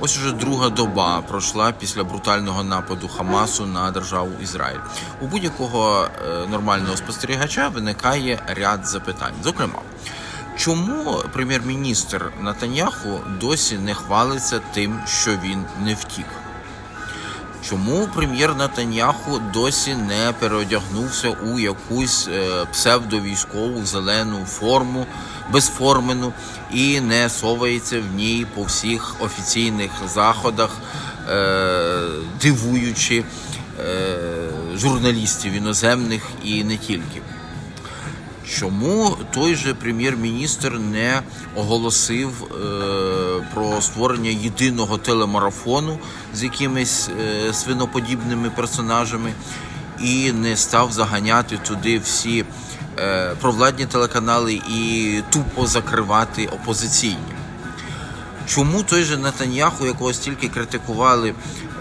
Ось уже друга доба пройшла після брутального нападу Хамасу на державу Ізраїль. У будь-якого е, нормального спостерігача виникає ряд запитань. Зокрема, чому прем'єр-міністр Натаньяху досі не хвалиться тим, що він не втік? Чому прем'єр Натаньяху досі не переодягнувся у якусь е, псевдовійськову зелену форму, безформену, і не совається в ній по всіх офіційних заходах, е, дивуючи е, журналістів іноземних і не тільки? Чому той же прем'єр-міністр не оголосив про створення єдиного телемарафону з якимись е, свиноподібними персонажами і не став заганяти туди всі е, провладні телеканали і тупо закривати опозиційні? Чому той же Нетаньяху, якого стільки критикували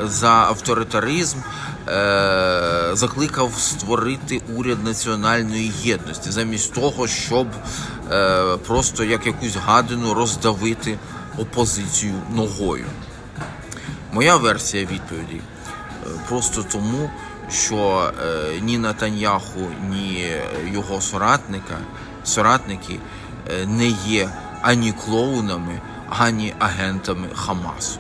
за авторитаризм, е- закликав створити уряд національної єдності, замість того, щоб просто як якусь гадину роздавити опозицію ногою? Моя версія відповіді е, просто тому, що е, ні Натаньяху, ні його соратника, соратники е, не є ані клоунами, ані агентами Хамасу.